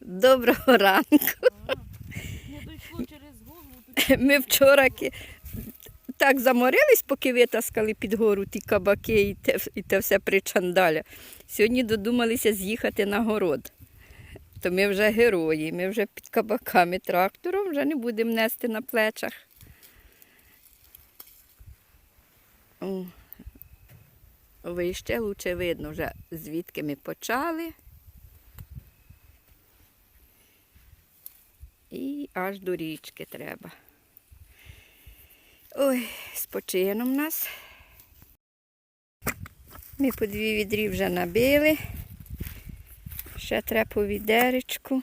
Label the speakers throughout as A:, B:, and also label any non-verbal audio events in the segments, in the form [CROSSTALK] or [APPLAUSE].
A: Доброго ранку.
B: Не дійшло через голову.
A: Ми вчора так заморились, поки витаскали під гору ті кабаки і те, і те все причандаля. Сьогодні додумалися з'їхати на город. То ми вже герої, ми вже під кабаками трактором вже не будемо нести на плечах. О, Вище лучше видно вже, звідки ми почали. І аж до річки треба. Ой, з почином нас. Ми по дві відрі вже набили. Ще треба по відеречку.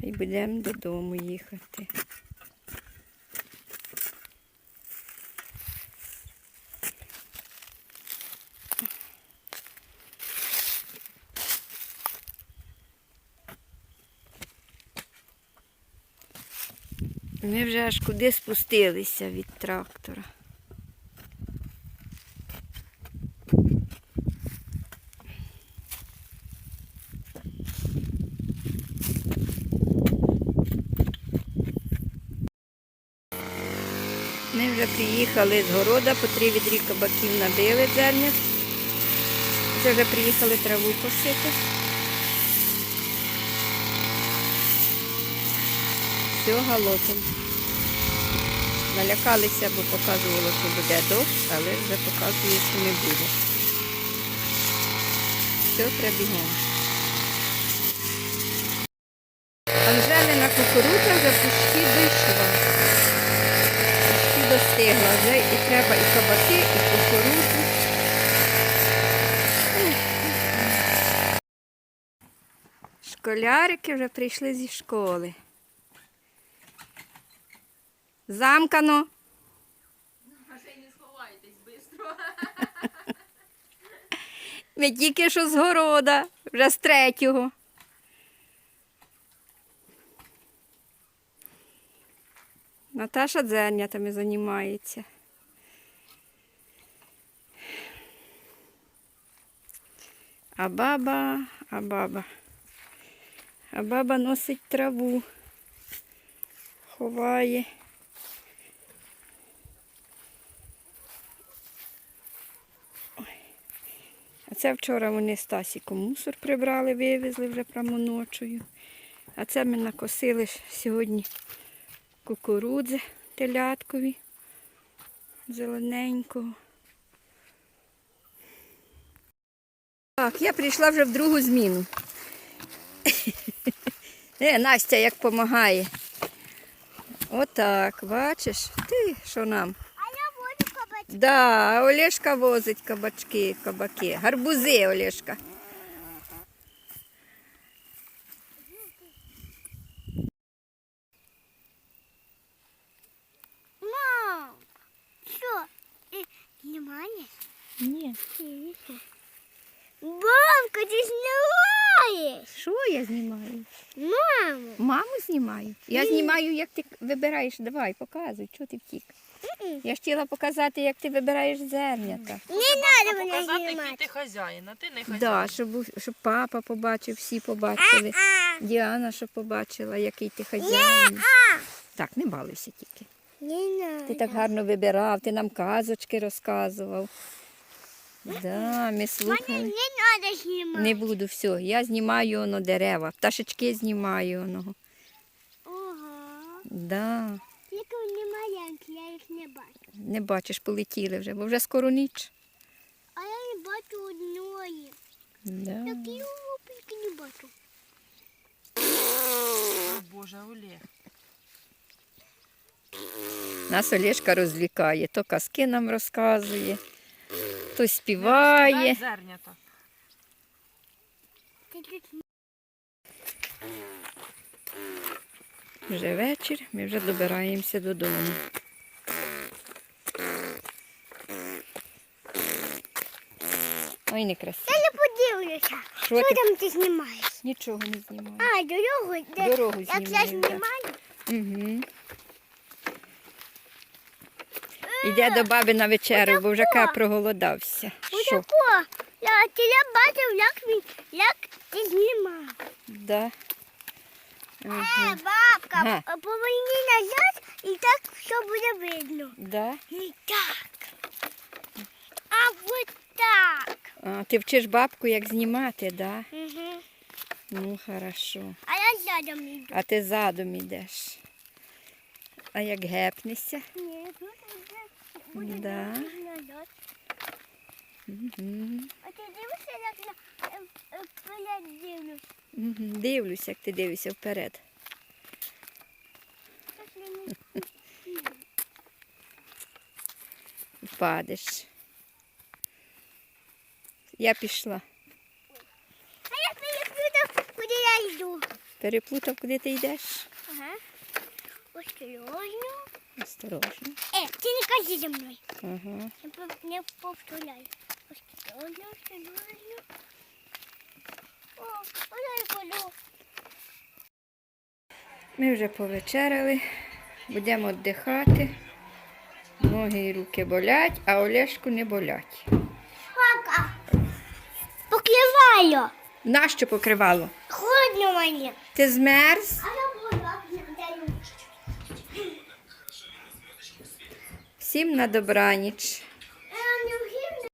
A: Та й будемо додому їхати. Ми вже аж куди спустилися від трактора. Ми вже приїхали з города, по три відрі кабаків набили зерня. Це вже приїхали траву косити. Все галопом. Налякалися, бо показувало, що буде дощ, але вже показує, що не буде. Все, треба бігом. Анжелина кукурудза вже почти дійшла. Почти достигла. Вже і треба і кабаки, і кукурудзу. Школярики вже прийшли зі школи. Замкано.
B: А ще й не сховаєтесь швидко.
A: Ми тільки що з города, вже з третього. Наташа дзернятами займається. А баба, а баба. А баба носить траву, ховає. Це вчора вони з Тасіком мусор прибрали, вивезли вже прямо ночою. А це ми накосили сьогодні кукурудзи теляткові, зелененького. Так, я прийшла вже в другу зміну. [LAUGHS] Е, Настя як допомагає. Отак, бачиш? Ти що нам?
C: А я буду копати.
A: Да, Олешка возить кабачки, кабаки. Гарбузи, Олешка.
C: Мам, що? Ти знімаєш?
A: Ні.
C: Бабка, ти знімаєш?
A: Що я знімаю?
C: Маму.
A: Маму знімаю. Я знімаю, як ти вибираєш. Давай, показуй, чого ти втік. Я ж хотіла показати, як ти вибираєш зернята.
C: Не треба мене
B: Показати, який
C: знімати.
B: ти хазяїн, а ти не хазяїн.
A: Да, щоб, щоб папа побачив, всі побачили. Діана, щоб побачила, який ти хазяїн. Так, не балуйся тільки.
C: Не.
A: Ти так гарно вибирав, ти нам казочки розказував. Да, ми слухали.
C: Не треба знімати.
A: Не буду, все. Я знімаю воно дерева, пташечки знімаю воно.
C: Ага.
A: Да.
C: Тільки вони маленькі, я їх не бачу.
A: Не бачиш, полетіли вже, бо вже скоро ніч.
C: А я не бачу одної.
A: Да.
C: Такі лупики не бачу.
B: О, Боже, Олег.
A: Нас Олешка розвлікає, то казки нам розказує, то співає.
B: Зернята.
C: Тут
A: Вже вечір, ми вже добираємося додому. Ой, не красиво.
C: Я не подивлюся.
A: Що ти?
C: там ти знімаєш?
A: Нічого не знімаю.
C: А, дорогу, де?
A: Дорогу
C: Як я
A: знімаю,
C: знімаю?
A: Угу. Йде до баби на вечерю, бо вже ка проголодався. Що?
C: Отако. Я, ти я бачив, як він, як ти знімав.
A: Да.
C: Е, бабка,
A: Ага.
C: поверни назад і так все буде видно.
A: Да?
C: Не так. А вот так.
A: А, ти вчиш бабку, як знімати, да?
C: Угу.
A: Ну, хорошо.
C: А я задом йду.
A: А ти задом йдеш. А як гепнешся?
C: Ні, тут вже буде
A: Да.
C: назад.
A: Угу.
C: А ти дивишся, як я е, е, вперед дивлюсь?
A: Дивлюся, як ти дивишся вперед.
C: Пішли ми.
A: Впадеш. Я пішла.
C: А я переплутав, куди я йду.
A: Переплутав, куди ти йдеш?
C: Ага. Осторожно.
A: Осторожно.
C: Е, ти не кажи за мною.
A: Ага.
C: Не, пов- не повторяй. Осторожно, осторожно. О, куди я?
A: Ми вже повечеряли, будемо віддихати. Ноги і руки болять, а Олешку не болять.
C: Покриваю.
A: Нащо покривало?
C: Холодно мені.
A: Ти змерз? Всім на добраніч.